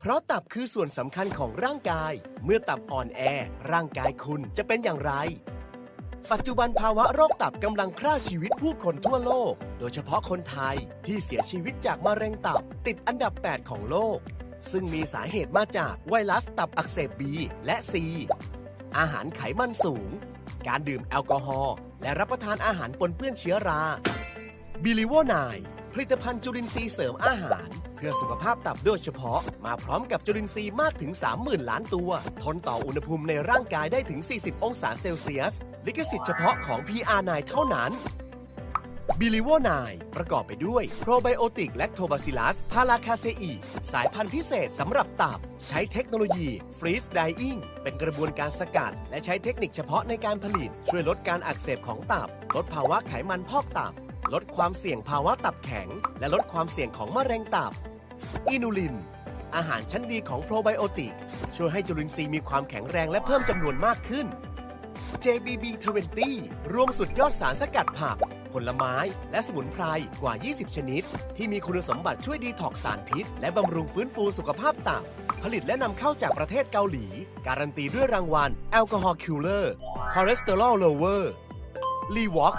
เพราะตับคือส่วนสำคัญของร่างกาย เมื่อตับอ่อนแอ ร่างกายคุณจะเป็นอย่างไร ปัจจุบันภาวะโรคตับกำลังฆ่าชีวิตผู้คนทั่วโลก โดยเฉพาะคนไทยที่เสียชีวิตจากมะเร็งตับ ติดอันดับ 8 ของโลก ซึ่งมีสาเหตุมาจากไวรัสตับอักเสบ B และ C อาหารไขมันสูง การดื่มแอลกอฮอล์และรับประทานอาหารปนเปื้อนเชื้อราบิลิโวนายผลิตภัณฑ์จุลินทรีย์เสริมอาหาร เพื่อสุขภาพตับโดยเฉพาะ มาพร้อมกับจุลินทรีย์มากถึง 30,000 ล้านตัว ทนต่ออุณหภูมิในร่างกายได้ถึง 40 องศาเซลเซียส ลิขสิทธิ์เฉพาะของ PR9 เท่านั้นบิลิโวนายประกอบไปด้วยโปรไบโอติกแลคโทบาซิลัส พาราคาเซอีสายพันธุ์พิเศษสำหรับตับ ใช้เทคโนโลยีฟรี e ไดอิงเป็นกระบวนการสกัด และใช้เทคนิคเฉพาะในการผลิต ช่วยลดการอักเสบของตับ ลดภาวะไขมันพอกตับ ลดความเสี่ยงภาวะตับแข็ง และลดความเสี่ยงของมะเร็งตับ อินูลิน อาหารชั้นดีของโปรไบโอติก ช่วยให้จุลินทรีย์มีความแข็งแรงและเพิ่มจำนวนมากขึ้น JBB 20 รวมสุดยอดสารสกัดผัก ผลไม้ และสมุนไพรกว่า 20 ชนิด ที่มีคุณสมบัติช่วยดีท็อกสารพิษ และบำรุงฟื้นฟูสุขภาพตับ ผลิตและนำเข้าจากประเทศเกาหลี การันตีด้วยรางวัลแอลกอฮอล์คิลเลอร์คอเลสเตอรอลโลเวอร์รีวอ k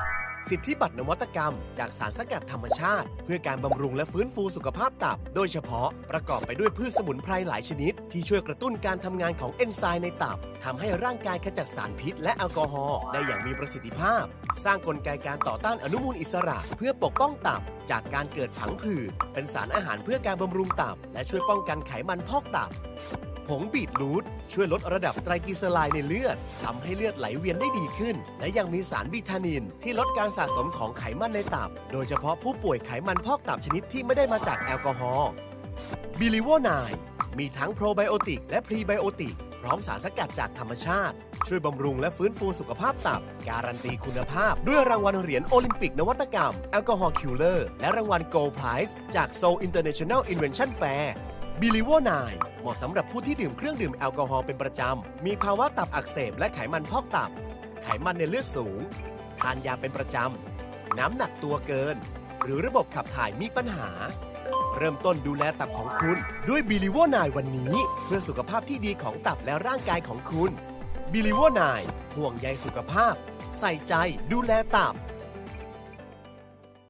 สิทธิบัตรนวัตกรรม จากสารสกัดธรรมชาติ เพื่อการบำรุงและฟื้นฟูสุขภาพตับ โดยเฉพาะประกอบไปด้วยพืชสมุนไพรหลายชนิด ที่ช่วยกระตุ้นการทำงานของเอนไซม์ในตับทำให้ร่างกายขจัดสารพิษและแอลกอฮอล์ได้อย่างมีประสิทธิภาพ สร้างกลไกการต่อต้านอนุมูลอิสระ เพื่อปกป้องตับ จากการเกิดผังผืดเป็นสารอาหารเพื่อการบำรุงตับ และช่วยป้องกันไขมันพอกตับ ผงบีทรูทช่วยลดระดับไตรกลีเซอไรด์ในเลือดทำให้เลือดไหลเวียนได้ดีขึ้น และยังมีสารบิทานิน ที่ลดการสะสมของไขมันในตับ โดยเฉพาะผู้ป่วยไขมันพอกตับชนิดที่ไม่ได้มาจากแอลกอฮอล์บิลิโวนายมีทั้งโปรไบโอติกและพรีไบโอติก พร้อมสารสกัดจากธรรมชาติ ช่วยบำรุงและฟื้นฟูสุขภาพตับ การันตีคุณภาพ ด้วยรางวัลเหรียญโอลิมปิกนวัตกรรม แอลกอฮอล์คิลเลอร์ และรางวัลโกลด์ไพรส์จาก Seoul International Invention Fair บิลิโวนาย เหมาะสำหรับผู้ที่ดื่มเครื่องดื่มแอลกอฮอล์เป็นประจำ มีภาวะตับอักเสบและไขมันพอกตับ ไขมันในเลือดสูง ทานยาเป็นประจำ น้ำหนักตัวเกิน หรือระบบขับถ่ายมีปัญหา เริ่มต้นดูแลตับของคุณ ด้วยบิลิโวนายวันนี้ เพื่อสุขภาพที่ดีของตับและร่างกายของคุณบิลิโวนายห่วงใยสุขภาพ ใส่ใจดูแลตับ